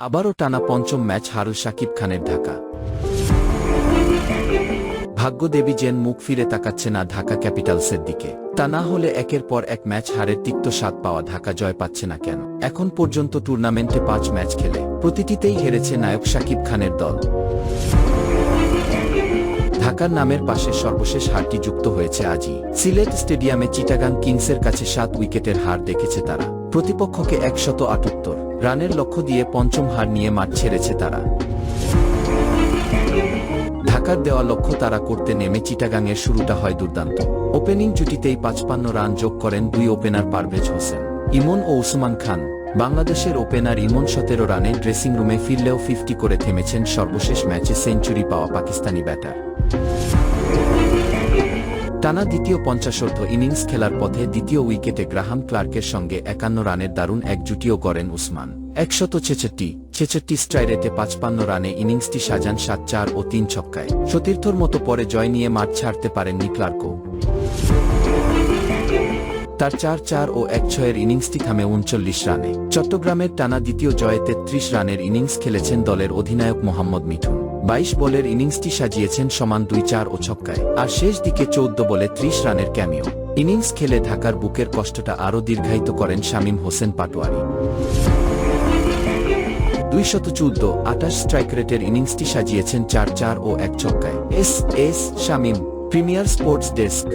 আবারও টানা পঞ্চম ম্যাচ হারল শাকিব খানের ঢাকা। ভাগ্যদেবী জেন মুখ ফিরে তাকাচ্ছে না ঢাকা ক্যাপিটালসের দিকে। তা না হলে একের পর এক ম্যাচ হারের তিক্ত স্বাদ পাওয়া ঢাকা জয় পাচ্ছে না কেন? এখন পর্যন্ত টুর্নামেন্টে পাঁচ ম্যাচ খেলে, প্রতিটিতেই হেরেছে নায়ক শাকিব খানের দল। ঢাকার নামের পাশে সর্বশেষ হারটি যুক্ত হয়েছে আজই। সিলেট স্টেডিয়ামে চিটাগাং কিংসের কাছে সাত উইকেটের হার দেখেছে তারা। প্রতিপক্ষকে একশত আটাত্তর। রানের লক্ষ্য দিয়ে পঞ্চম হার নিয়ে মাঠ ছেড়েছে তারা। ঢাকার দেওয়া লক্ষ্য তারা করতে নেমে চিটাগাংয়ের শুরুটা হয় দুর্দান্ত। ওপেনিং জুটিতেই পাঁচপান্ন রান যোগ করেন দুই ওপেনার পারভেজ হোসেন। ইমন ও উসমান খান, বাংলাদেশের ওপেনার ইমন সতেরো রানে ড্রেসিং রুমে ফিরলেও ফিফটি করে থেমেছেন সর্বশেষ ম্যাচে সেঞ্চুরি পাওয়া পাকিস্তানি ব্যাটার। টানা দ্বিতীয় পঞ্চাশোর্ধ ইনিংস খেলার পথে দ্বিতীয় উইকেটে গ্রাহাম ক্লার্কের সঙ্গে একান্ন রানের দারুণ এক জুটিও গড়েন উসমান। একশত ছেষট্টি ছেষট্টি স্ট্রাইরেতে পাঁচপান্ন রানে ইনিংসটি সাজান সাত চার ও তিন ছক্কায়। সতীর্থর মতো পরে জয় নিয়ে মাঠ ছাড়তে পারেননি ক্লার্কও। তার চার চার ও এক ছয়ের ইনিংসটি থামে উনচল্লিশ রানে। চট্টগ্রামের টানা দ্বিতীয় জয়ে তেত্রিশ রানের ইনিংস খেলেছেন দলের অধিনায়ক মোহাম্মদ মিঠুন। বাইশ বলের ইনিংসটি সাজিয়েছেন সমান দুই চার ও ছক্কায়, আর শেষ দিকে চৌদ্দ বলে ত্রিশ রানের ক্যামিও। ইনিংস খেলে ঢাকার বুকের কষ্টটা আরও দীর্ঘায়িত করেন শামীম হোসেন পাটোয়ারি। দুইশত চৌদ্দ আটাশ স্ট্রাইক রেটের ইনিংসটি সাজিয়েছেন চার চার ও এক ছক্কায়। S S Shamim, Premier Sports desk.